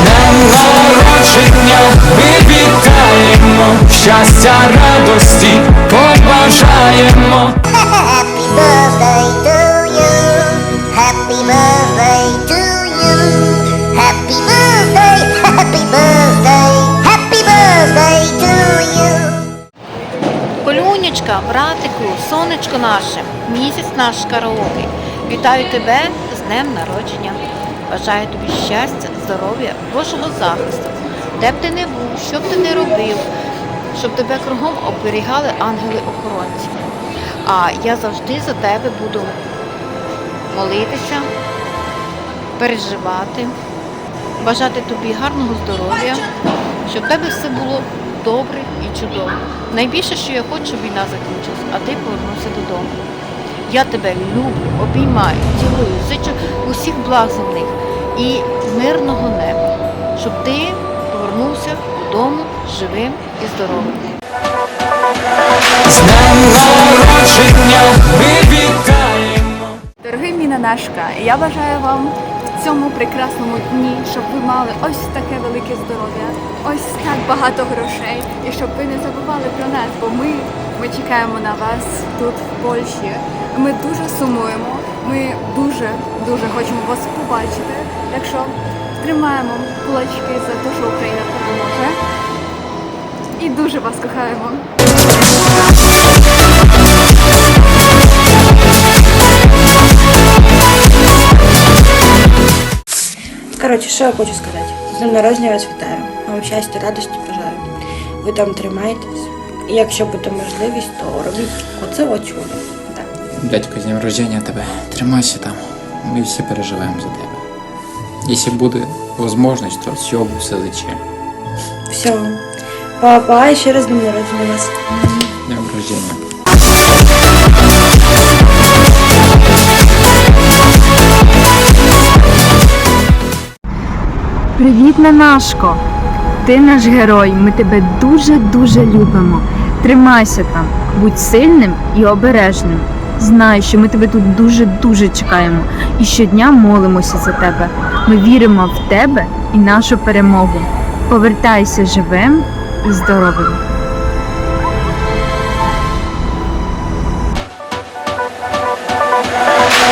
днем народження ми вітаємо, щастя, радості побажаємо. Happy birthday to you. Happy birthday to you. Happy birthday, happy birthday, happy birthday to you. Колюнечка, братику, сонечко наше, місяць наш караоке. Вітаю тебе з днем народження. Бажаю тобі щастя, здоров'я, Божого захисту. Де б ти не був, що б ти не робив, щоб тебе кругом оберігали ангели-охоронці. А я завжди за тебе буду молитися, переживати, бажати тобі гарного здоров'я, щоб в тебе все було добре і чудово. Найбільше, що я хочу, щоб війна закінчилась, а ти повернувся додому. Я тебе люблю, обіймаю, цілую, зичу усіх благ земних і мирного неба, щоб ти повернувся додому живим і здоровим. З днем народження ми вітаємо. Дорогий мій Нанашка, я бажаю вам в цьому прекрасному дні, щоб ви мали ось таке велике здоров'я, ось так багато грошей, і щоб ви не забували про нас, бо ми, ми чекаємо на вас тут, в Польщі. Ми дуже сумуємо, ми дуже дуже хочемо вас побачити. Так що тримаємо кулачки за те, що Україна переможе. І дуже вас кохаємо. Коротше, що я хочу сказати? З днем народження вас вітаю. Вам щастя, радості бажаю. Ви там тримаєтесь. І якщо буде можливість, то робіть оце от Дядько, з днем рождения тебе. Тримайся там. Ми всі переживаємо за тебе. Якщо буде можливість, то все все зачем. Все. Папа, ще раз днем народження вас. Днем рождения. Привіт, Нанашко! Ти наш герой, ми тебе дуже-дуже любимо. Тримайся там, будь сильним і обережним. Знай, що ми тебе тут дуже-дуже чекаємо і щодня молимося за тебе. Ми віримо в тебе і нашу перемогу. Повертайся живим і здоровим.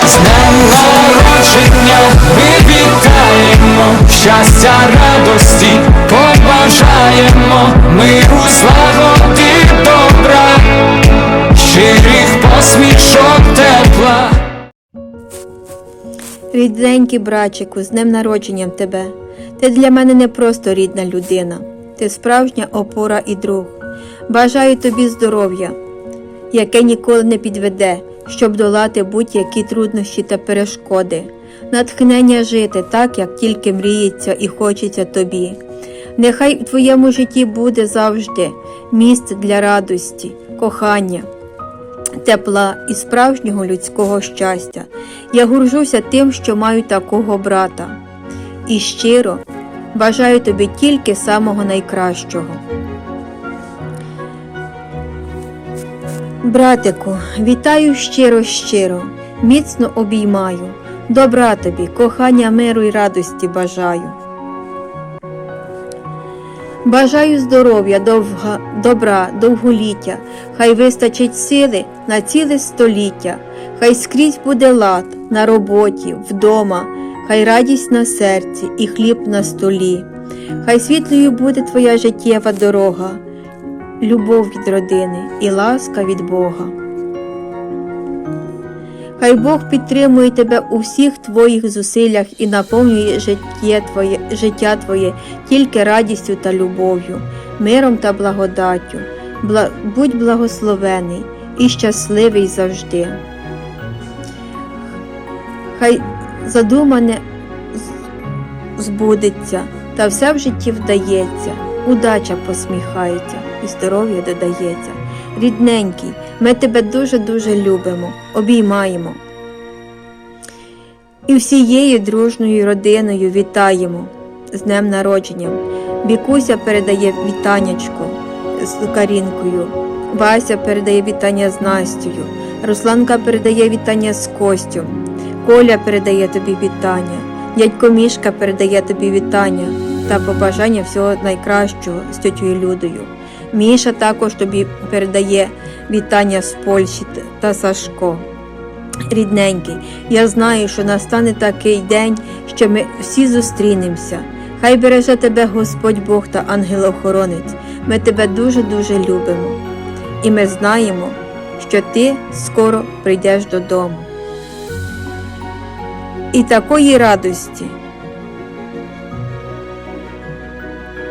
З днем народження ми щастя, радості побажаємо, миру, злагоди, Рідненький братчику, з днем народженням тебе. Ти для мене не просто рідна людина, ти справжня опора і друг. Бажаю тобі здоров'я, яке ніколи не підведе, щоб долати будь-які труднощі та перешкоди, натхнення жити так, як тільки мріється і хочеться тобі. Нехай в твоєму житті буде завжди місце для радості, кохання тепла і справжнього людського щастя. Я горжуся тим, що маю такого брата. І щиро бажаю тобі тільки самого найкращого. Братику, вітаю щиро щиро, міцно обіймаю. Добра тобі, кохання миру й радості бажаю. Бажаю здоров'я, довга, добра, довголіття, хай вистачить сили на ціле століття, хай скрізь буде лад на роботі, вдома, хай радість на серці і хліб на столі, хай світлою буде твоя життєва дорога, любов від родини і ласка від Бога. Хай Бог підтримує тебе у всіх твоїх зусиллях і наповнює життя твоє, життя твоє тільки радістю та любов'ю, миром та благодаттю. Бла, будь благословений і щасливий завжди. Хай задумане збудеться, та все в житті вдається, удача посміхається і здоров'я додається. Рідненький, ми тебе дуже-дуже любимо, обіймаємо. І всією дружною родиною вітаємо з днем народження. Бікуся передає вітаннячко з Карінкою, Вася передає вітання з Настю, Русланка передає вітання з Костю, Коля передає тобі вітання, дядько Мішка передає тобі вітання, та побажання всього найкращого з тьотю Людою. Міша також тобі передає вітання з Польщі та Сашко. Рідненький, я знаю, що настане такий день, що ми всі зустрінемося. Хай береже тебе Господь Бог та ангел-охоронець. Ми тебе дуже-дуже любимо. І ми знаємо, що ти скоро прийдеш додому. І такої радості,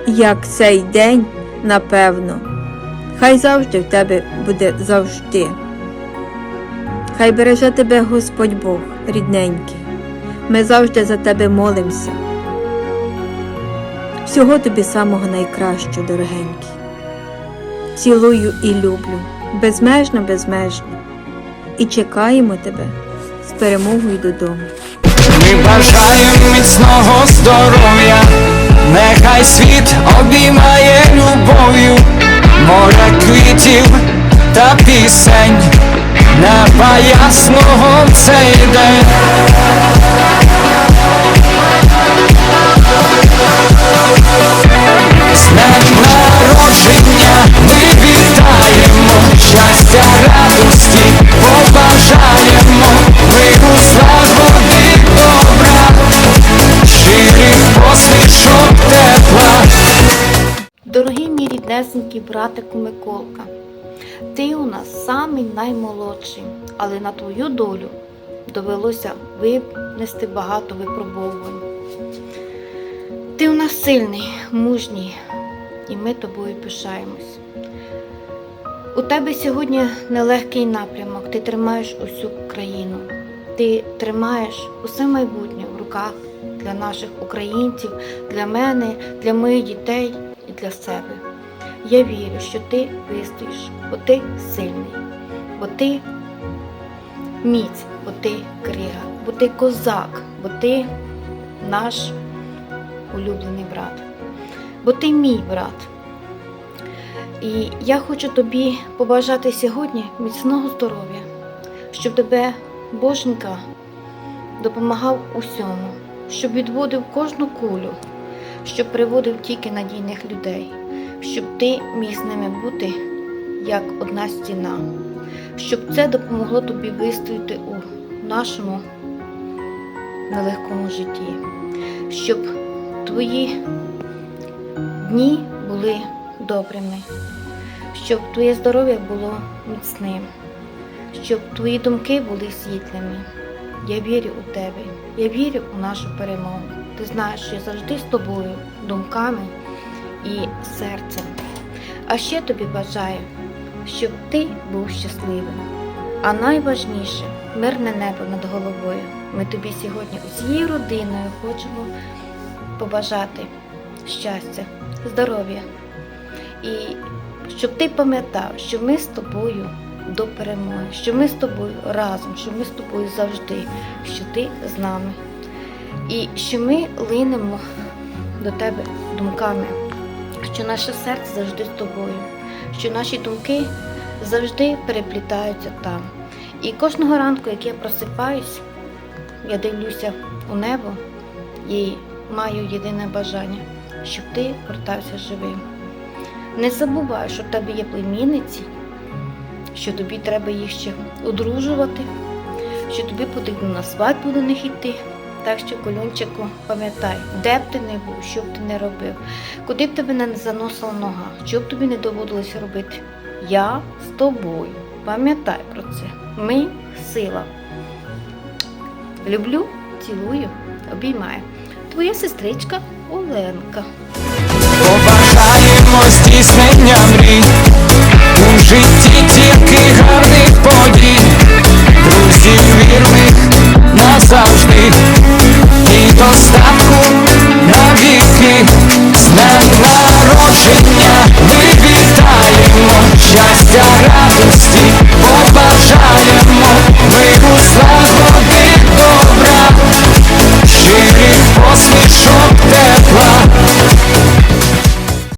як цей день, напевно, хай завжди в тебе буде завжди. Хай береже тебе Господь Бог, рідненький. Ми завжди за тебе молимося. Всього тобі самого найкращого, дорогенький. Цілую і люблю, безмежно, безмежно. І чекаємо тебе з перемогою додому. Ми бажаємо міцного здоров'я, нехай світ обіймає любов'ю, море квітів та пісень, на ясного цей день. Ріднесенький братику Миколка, ти у нас самий наймолодший, але на твою долю довелося винести багато випробовувань. Ти у нас сильний, мужній, і ми тобою пишаємось. У тебе сьогодні нелегкий напрямок, ти тримаєш усю країну. Ти тримаєш усе майбутнє в руках для наших українців, для мене, для моїх дітей і для себе. Я вірю, що ти вистоїш, бо ти сильний, бо ти міць, бо ти крига, бо ти козак, бо ти наш улюблений брат, бо ти мій брат. І я хочу тобі побажати сьогодні міцного здоров'я, щоб тебе Боженька допомагав усьому, щоб відводив кожну кулю, щоб приводив тільки надійних людей, щоб ти міг з ними бути як одна стіна, щоб це допомогло тобі вистояти у нашому нелегкому житті, щоб твої дні були добрими, щоб твоє здоров'я було міцним, щоб твої думки були світлими. Я вірю у тебе, я вірю у нашу перемогу. Ти знаєш, що я завжди з тобою, думками і серцем. А ще тобі бажаю, щоб ти був щасливим. А найважніше мирне небо над головою. Ми тобі сьогодні усією родиною хочемо побажати щастя, здоров'я. І щоб ти пам'ятав, що ми з тобою до перемоги, що ми з тобою разом, що ми з тобою завжди, що ти з нами. І що ми линемо до тебе думками, що наше серце завжди з тобою, що наші думки завжди переплітаються там. І кожного ранку, як я просипаюсь, я дивлюся у небо і маю єдине бажання, щоб ти вертався живим. Не забувай, що в тебе є племінниці, що тобі треба їх ще одружувати, що тобі потрібно на свадьбу до них йти. Так що, колюнчику, пам'ятай, де б ти не був, що б ти не робив, куди б тебе не заносила нога, що б тобі не доводилось робити. Я з тобою. Пам'ятай про це. Ми сила. Люблю, цілую, обіймаю. Твоя сестричка Оленка. Побажаємо здійснення мрій у житті тільки гарних подій, друзів вірних назавжди. Don't stop, cool.